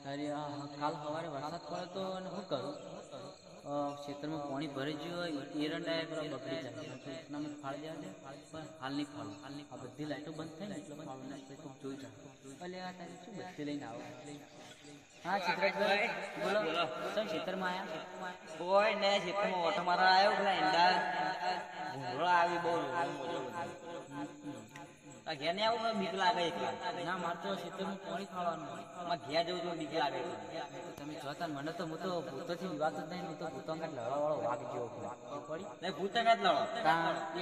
આ કાલ સવારે વરસાદ પડ્યો તો અને શું કરું? ખેતરમાં પાણી ભરી ગયું એરંડા પેલા બગડી જાય. એટલામાં ફાળી જાય પણ હાલ નહીં ફાળું. આ બધી લાઈટો બંધ થઈ ને એટલે ફાળું ના જોઈ જાય એટલે આ તારી શું બધી લઈને આવો? હા ચિત્રજભાઈ બોલો. સર ખેતરમાં આવ્યા કોઈ ને ખેતરમાં ઓટો મારા આવ્યો પેલા ઈંડા. આવી બહુ આ ઘેર ને આવું બીક લાગે એકલા. ના મારે તો ખેતરમાં પાણી ખાવાનું માં ઘેર જવું તો બીક લાગે તમે જોતા મને તો હું તો ભૂતોથી વિવાદ જ નહીં હું તો ભૂતો કાંઈ લડવા વાળો વાઘ જેવો પડી નહીં ભૂત કાંઈ જ લડો.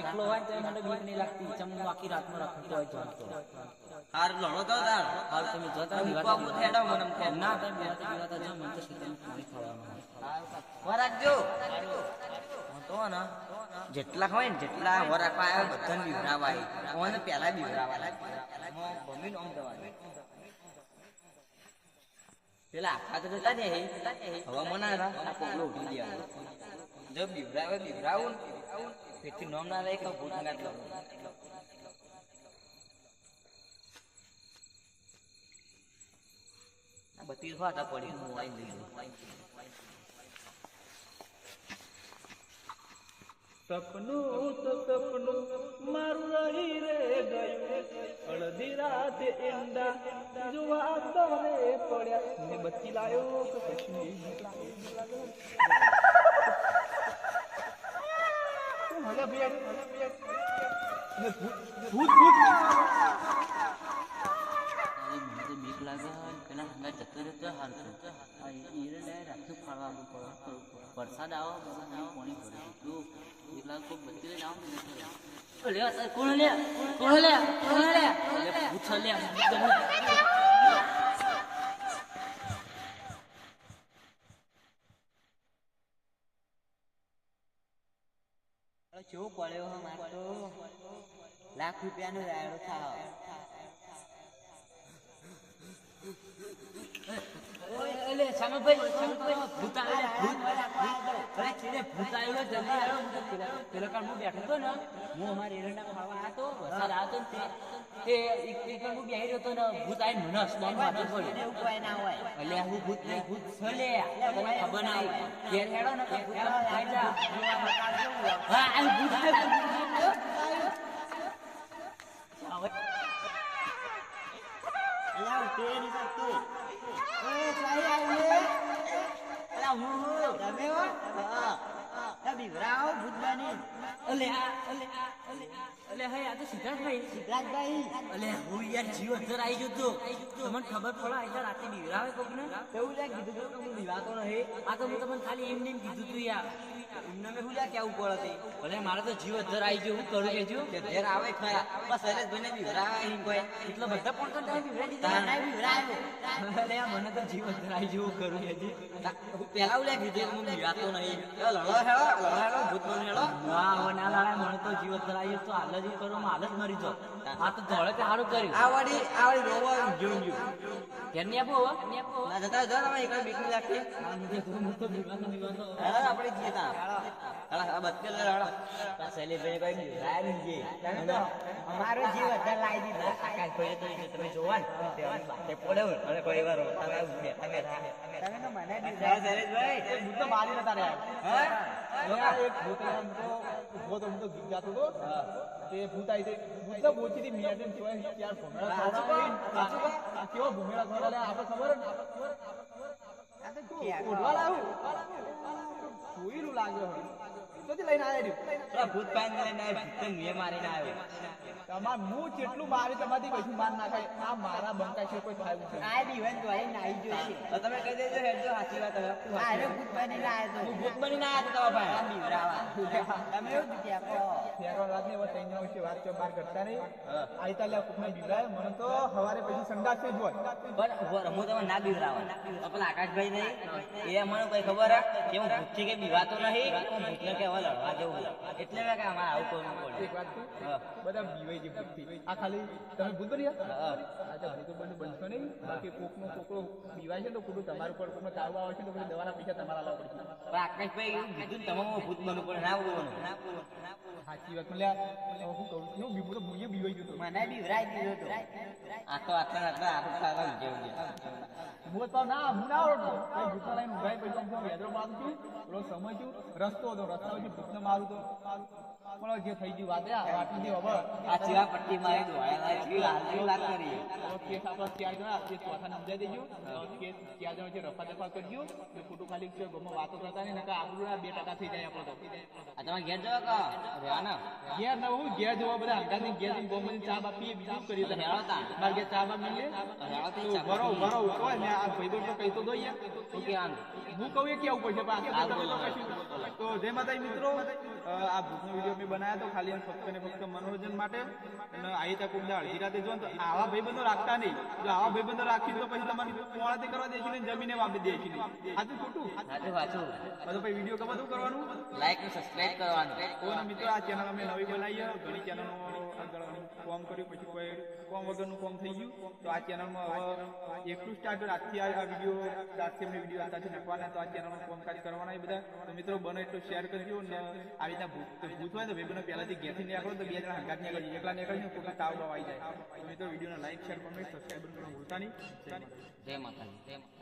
એકલો હોય તો મને બીક નહીં લાગતી. ચમ હું આખી રાતમાં રાખતો હોય જોતો હાર લડો તો તાર. હાલ તમે જોતા વિવાદ પાપું થેડો મને ના તમે વિવાદ વિવાદ જો મને તો ખેતરમાં પાણી ખાવાનું રાખજો તો ને જેટલા હોય ને જેટલા વર રાખવા આવ્યા, બધાને બીવરાવાય કોને પહેલા બીવરાવાય મમ્મી ઓમ દેવાનું પેલા આખા તો જતા ને હવા મના આ પગલો ઉઠી દેવાનું જો બીવરાવે બીવરાવું તેથી નોમ ના રહે કે ભૂત ના લઉં બત્રીસ વાટા પડી. હું વાઈ લઈ સપનું તો સપનું મારું રહી રે ગયું. અડધી રાતે ઈંડા જોવા તારે પડ્યા. ને બચી લાયો કે પછી શું હલે ભેડ? ને ભૂત ભૂત પેલા હંગા જતો રહેતો હાલ તો આ એરંડા રાતનું પડે વરસાદ આવો આવો પાણી ભરે એટલું બીક લાગે કોઈ બધી લઈને આવો ને નથી આવો. લે આ કોણ લે કોણ લે કોણ લે લે પૂછો લે કેવો પડ્યો હે માર તો લાખ રૂપિયાનો રાયડો થાવ અલે શામાભાઈ ભૂત આવ્યો ભૂત અરે ચીડે ભૂત આવ્યો જલ્દી આવ્યો પેલા કાળ હું બેઠો હતો ને હું અમારે એરંડા ખાવા હતો વરસાદ આવ્યો ને તે એક એક હું બેહી રહ્યો હતો ને ભૂત આવીને મને હસવાનું માથે પડ્યું એવું ના હોય. અલે હું ભૂત નહીં ભૂત છે લે. ખબર ના હોય. ઘેર હેડો ને ભૂત હા આ ભૂત છે અલા ઉઠે નહીં શકતો એ ચાઈ આવી અલા હું તમે હો હા બીવરાઓ હે તો હું જીવ અંદર આવી ગયો હું બીવાતો હું એમ એમ હું મારે તો જીવ અંદર આવી ગયો હું કરું કે ઘેર આવે ખરા બસ શૈલેષભાઈ ને બીવરાવે એટલા બધા પણ મને તો જીવ અંદર આવી ગયો હું કરું પેલા એવું લે કીધું હું. બીવાતો નહીં એ લડો હેડો લડો હેડો ભૂત બની હેડો ના હવે ના લાડે મને તો જીવ અંદર તો હાલ જ ઈ હાલ જ મરી જાઉં. આ તો ધોળે તે સારું કર્યું. આ વાડી રોવા જોઈ ગયું ઘેર આપો હવે. ના જતા જો તમે એકલા બીક નહીં લાગતી. હું આપણે જઈએ તા. હેડો આ બત્તી લે હેડો આ શૈલેષભાઈ કોઈ બીવરાય નહીં અમારો જીવ વધારે લાવી દીધો આકાશ ભાઈ તો તમે જોવા ને. તે અમે પડ્યો અને કોઈ વાર રોતા બેઠા બેઠા. તમે તો મને બીવરાય શૈલેષભાઈ ભૂત તો મારી નતા રહ્યા હા એક ઊભો તો હું તો ગીત ગાતો હતો તે ભૂત આવી તે ભૂત તો બોચીથી મિયાદે ને કહેવાય ત્યાર ભૂમેળા સાચું ખવડાવે. કહો, સાચું કહો. આ કેવો ભૂમેળા ખવડાવે? આપણે ખબર ને? આ તો ઓઢવા લાવું. જોયેલું લાગે હવે. ક્યાંથી લઈને રહ્યું? ભૂત લઈને આવ્યો ભૂતે મારીને આવ્યો. તમાર મું જેટલું મારે તમારથી કશું માર નાખાય આ મારા બંકા છે કોઈ થાય છે આ દિવસ દ્વારા નાઈ જોશે તમે કહી દેજો હેડજો સાચી વાત હવે. આ ભૂત બનીને આવ્યો તો. ભૂત બનીને આવ્યો તમારા ભાઈ. બીવરાવા. તમે એવું કીધું આપો ફેરવા રાતની હવે ત્રણ જણા વચ્ચે વાત ચો બાર કરતા નહીં. આઈતા લ્યા કુકને બીવડાય મને તો હવારે પછી સંડાસ જ હોય. પણ હું તમને ના બીવરાવા. પેલા આકાશભાઈ નહીં. એ મને કઈ ખબર કે હું ભૂતથી કે બીવાતો નહીં. હું લડવા જવું એટલે મેં કે અમારે આવું કરવું પડે એક વાત બધા બીવાઈ છે. ભૂતથી. આ ખાલી તમે ભૂત બન્યા અચ્છા ભૂતો બંધ બનશો નહીં. બાકી કોકનો છોકરો બીવાય છે તો ખોટું. તમારું પર કોકનો તાવવા આવે છે તો પછી દવાના પૈસા તમારા લાવવા પડશે. પણ આકાશભાઈ એવું કીધું ને ભૂત બનવું પડે ના બોલવાનું. ના બોલવાનું. સાચી વાત. એટલે હું કહું છું બીવું તો મુએ બીવાઈ ગયો હતો મને બીવરાઈ દીધો તો આ તો આટલા આટલા આટલું ખાવા જેવું હું તો ના હું ના આવડતો. કઈ લઈને ઊંઘાઈ પછી વેદરો મારું પેલો સમય રસ્તો હતો. રસ્તા પછી ભૂતને મારું તો પણ જે થઈ ગયું વાત વાટી દે હવે આ ચીવા પટ્ટી મારી દોડ્યા ચીવી હાલતી વાત કરી હવે કેસ આપણે ચાર જણા તે ચોથા સમજાઈ દેજો. કેસ ચાર જણા છે રફા દફા કરજો. તો ખોટું ખાલી છે ગમો વાતો કરતા નહીં નકર આપણું બે ટકા થઈ જાય આપણો તો. આ તમારે ઘેર જવા કા? રહેવાના ઘેર ના હું ઘેર જોવા બધા હંગાથી ઘેર જઈને ગોમાં ચા બા પીએ બીજું. ઘેર ચા બા મળીએ હેળો તો તો ભરો ભરો ઉઠો ને આ ભાઈબંધ તો કહી તો દો યાર શું કહેવાનું? હું કહું પડશે. તો જય માતાજી. મિત્રો આ ભૂતનો વીડિયો મેં બનાવ્યો તો ખાલી ફક્ત ને ફક્ત મનોરંજન માટે. અને આવી ત્યાં કોઈ અડધી રાતે જો આવા તો આવા ભાઈબંધો રાખતા નહીં. જો આવા ભાઈબંધો રાખી તો પછી તમારે પોળાથી કરવા દેશે ને જમીને વાપરી દે છે સાચું ખોટું? સાચું સાચું બધું પછી વીડિયો ગમે શું કરવાનું? લાઈક ને સબસ્ક્રાઇબ કરવાનું. કોને મિત્રો આ ચેનલ અમે નવી બનાવી છે. ઘણી ચેનલો આગળ કોમ કર્યું પછી કોઈ કોમ વગરનું કોમ થઈ ગયું. તો આ ચેનલમાં હવે એકલું સ્ટાર્ટ આજથી આ વીડિયો આજથી અમને વીડિયો અત્યારથી નાખવાના. તો આ ચેનલમાં કોમકાજ કરવાના એ બધા. તો મિત્રો બને એટલું શેર કરજો. ને રીતે ભૂત ભૂત હોય તો ભાઈ પહેલાથી ઘેરથી નીકળો તો બે જણા હંગાત નીકળજો એકલા નીકળજો કોઈ તાવ બાવ આવી જાય. તો વિડીયોને લાઈક શેર કોમેન્ટ સબસ્ક્રાઈબ કરવાનું ભૂલતા નહીં. જય માતાજી જય માતાજી.